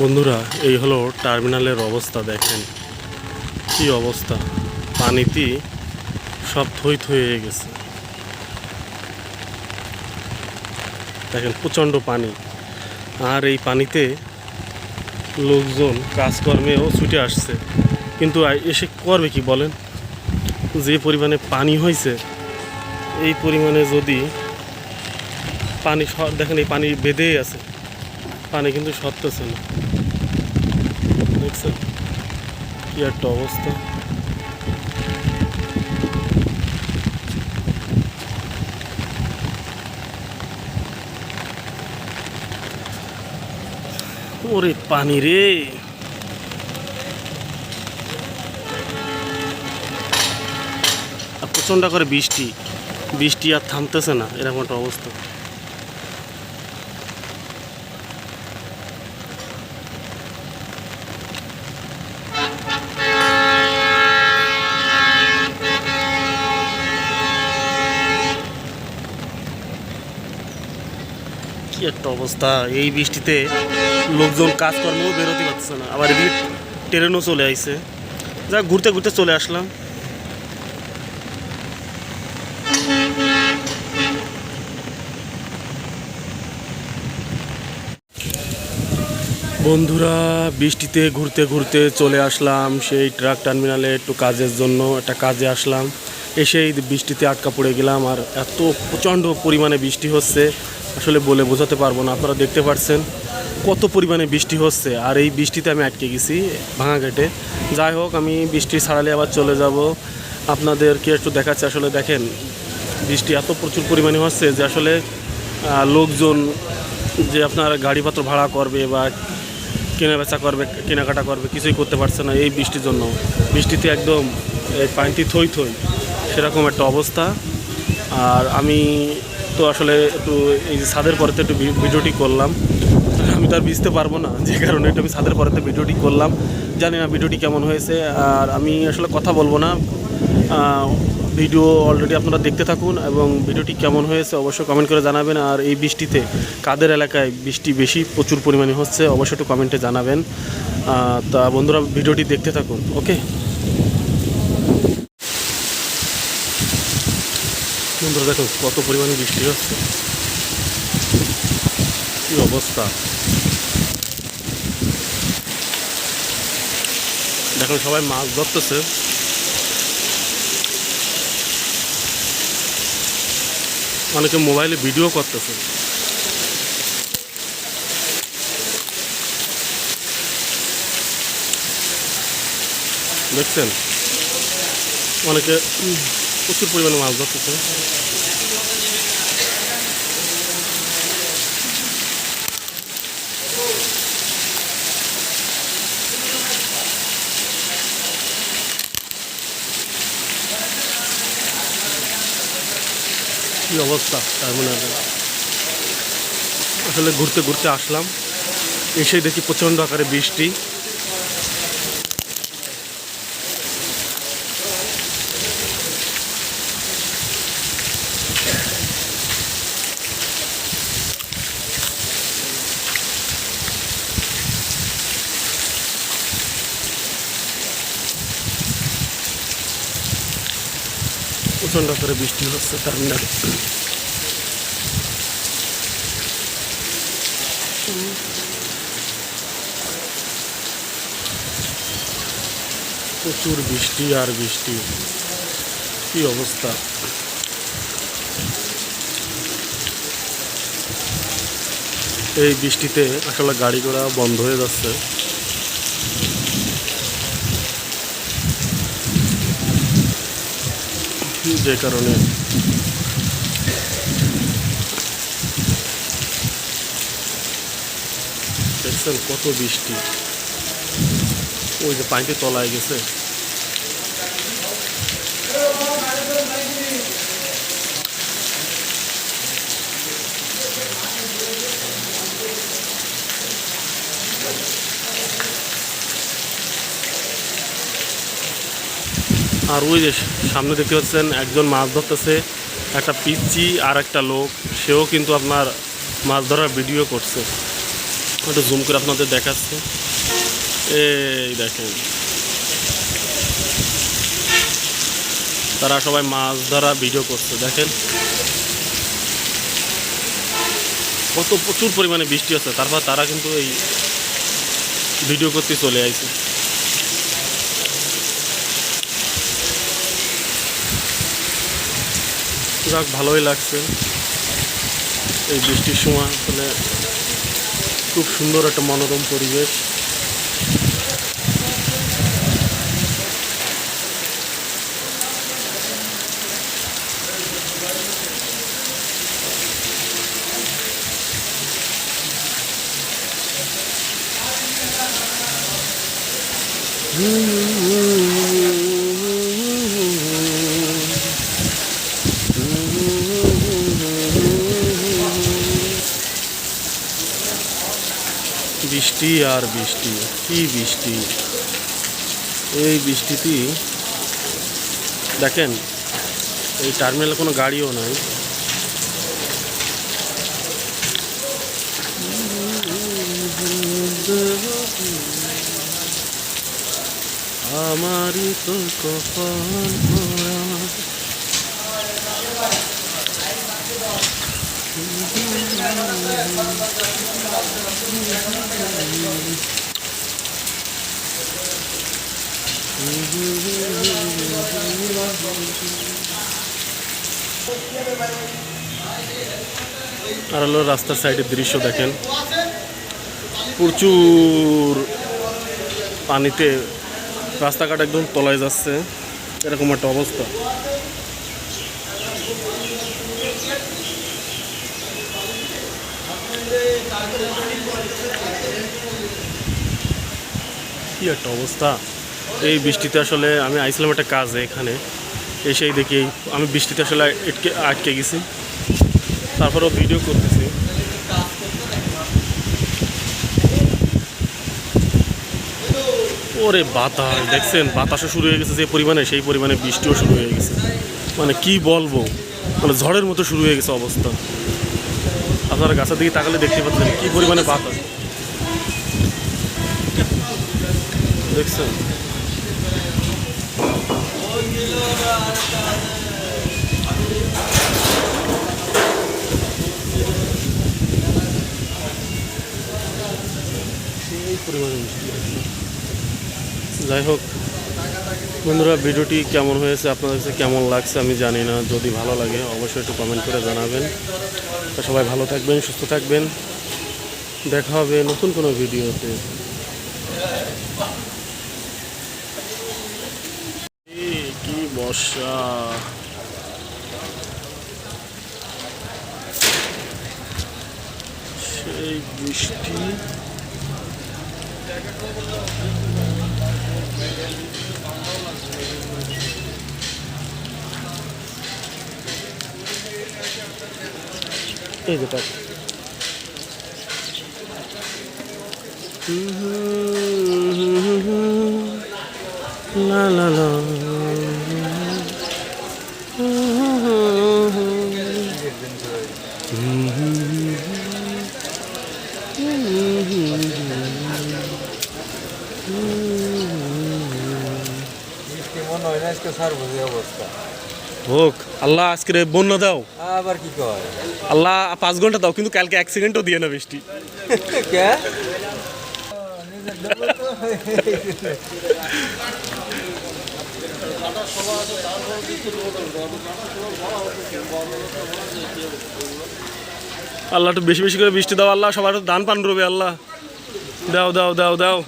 বন্ধুরা, এই হলো টার্মিনালের অবস্থা, দেখেন। কি অবস্থা? পানিতে সব থই থই হয়ে গেছে। দেখেন, প্রচণ্ড পানি। আর এই পানিতে লোকজন, কাজকর্মেও ছুটে আসছে। কিন্তু এসে করবে কি বলেন? যে পরিমাণে পানি হয়েছে এই পরিমাণে যদি পানি দেখেন এই পানি বেঁধেই আছে। পানি কিন্তু সরতেছে না। দেখছেন কি একটা অবস্থা। ওরে পানি রে। প্রচণ্ড করে বৃষ্টি। বৃষ্টি আর থামতেছে না, এরকম একটা অবস্থা। একটা অবস্থা? এই বৃষ্টিতে লোকজন কাজকর্মও বেরোতে পারছে না। আবার এদিকে ট্রেনও চলে আইছে। যা ঘুরতে ঘুরতে চলে আসলাম। বন্ধুরা, বৃষ্টিতে ঘুরতে ঘুরতে চলে আসলাম সেই ট্রাক টার্মিনালে একটু কাজের জন্য। একটা কাজে আসলাম। এসেই বৃষ্টিতে আটকা পড়ে গেলাম আর এত প্রচণ্ড পরিমাণে বৃষ্টি হচ্ছে। আসলে বলে বোঝাতে পারব না। আপনারা দেখতে পাচ্ছেন কত পরিমাণে বৃষ্টি হচ্ছে আর এই বৃষ্টিতে আমি আটকে গেছি ভাঙা ঘাটে যাই হোক, আমি বৃষ্টি ছাড়ালে আবার চলে যাব। আপনাদেরকে একটু দেখাচ্ছে আসলে দেখেন, বৃষ্টি এত প্রচুর পরিমাণে হচ্ছে যে আসলে লোকজন যে আপনার গাড়িপত্র ভাড়া করবে বা কেনা বেচা করবে, কেনাকাটা করবে, কিছুই করতে পারছে না এই বৃষ্টির জন্য। বৃষ্টিতে একদম এই পানিটি থই থই, সেরকম একটা অবস্থা। আর আমি তো আসলে একটু এই যে ছাদের পরেতে একটু ভিডিওটি করলাম। আমি তো আর বুঝতে পারব না যে কারণে একটু আমি ছাদের পরেতে ভিডিওটি করলাম। জানি না ভিডিওটি কেমন হয়েছে। আর আমি আসলে কথা বলব না। ভিডিও অলরেডি আপনারা দেখতে থাকুন এবং ভিডিওটি কেমন হয়েছে অবশ্যই কমেন্ট করে জানাবেন। আর এই বৃষ্টিতে কাদের এলাকায় বৃষ্টি বেশি প্রচুর পরিমাণে হচ্ছে, অবশ্যই একটু কমেন্টে জানাবেন। তা বন্ধুরা, ভিডিওটি দেখতে থাকুন ওকে বন্ধুরা দেখুন কত পরিমাণে বৃষ্টি হচ্ছে। কি অবস্থা। দেখুন সবাই মাছ ধরতেছে। অনেকে মোবাইলে ভিডিও করতেছে। দেখছেন? অনেকে প্রচুর পরিমাণে মাছ ধরতেছে কি অবস্থা? টার্মিনালে আসলে ঘুরতে ঘুরতে আসলাম এসে দেখি প্রচণ্ড আকারে বৃষ্টি। প্রচণ্ড করে বৃষ্টি হচ্ছে টার্মিনালে প্রচুর বৃষ্টি আর বৃষ্টি। কি অবস্থা? এই বৃষ্টিতে আসলে গাড়ি ঘোড়া বন্ধ হয়ে যাচ্ছে। যে কারণে। দেখছেন কত বৃষ্টি। ওই যে পানিটি তলায় গেছে। আর ওই যে সামনে দেখতে পাচ্ছেন, একজন মাছ ধরতেছে, একটা পিচ্ছি আর একটা লোক, সেও কিন্তু আপনার মাছ ধরার ভিডিও করছে। একটু জুম করে আপনাদের দেখাচ্ছে। এই দেখেন। তারা সবাই মাছ ধরা ভিডিও করছে, দেখেন। কত প্রচুর পরিমাণে বৃষ্টি হচ্ছে, তারপর তারা কিন্তু এই ভিডিও করতে চলে আইছে। যাক ভালোই লাগছে। এই বৃষ্টির সময় আসলে খুব সুন্দর একটা মনোরম পরিবেশ। বৃষ্টি আর বৃষ্টি, কি বৃষ্টি? এই বৃষ্টিতেই দেখেন, এই টার্মিনালে কোনো গাড়িও নাই। আমারই তো কপাল আর হলো রাস্তার সাইডের দৃশ্য দেখেন। প্রচুর পানিতে রাস্তাঘাট একদম তলায় যাচ্ছে। এরকম একটা অবস্থা। কি একটা অবস্থা? এই বৃষ্টিতে আসলে আমি আইছিলাম একটা কাজে এখানে। এসেই দেখি আমি বৃষ্টিতে আসলে আটকে আটকে গেছি। তারপরেও ভিডিও করতেছি। ওরে বাতাস, দেখছেন? বাতাসও শুরু হয়ে গেছে যে পরিমাণে, সেই পরিমাণে বৃষ্টিও শুরু হয়ে গেছে। মানে কি বলব? মানে ঝড়ের মতো শুরু হয়ে গেছে অবস্থা। আপনারা গাছের দিকে তাকালে দেখতে পাচ্ছেন কি পরিমাণে বাতাস দেখছেন। যাই হোক বন্ধুরা, ভিডিওটি কেমন হয়েছে, আপনাদের কাছে কেমন লাগছে আমি জানি না। যদি ভালো লাগে, অবশ্যই একটু কমেন্ট করে জানাবেন। তো সবাই ভালো থাকবেন, সুস্থ থাকবেন। দেখা হবে নতুন কোনো ভিডিওতে। কি বর্ষা। সেই বৃষ্টি। এই যেটা লা লা বৃষ্টি মনে হয় না আজকে ছাড়বো যে অবস্থা হোক আল্লাহ আজকে বন্যা দাও। আবার কি কয়? আল্লাহ পাঁচ ঘণ্টা দাও কিন্তু কালকে এক সেকেন্ডও দিয়ে না বৃষ্টি। আল্লাহ একটু বেশি বেশি করে বৃষ্টি দাও আল্লাহ সবার দান পান রবে আল্লাহ। দাও দাও দাও দাও।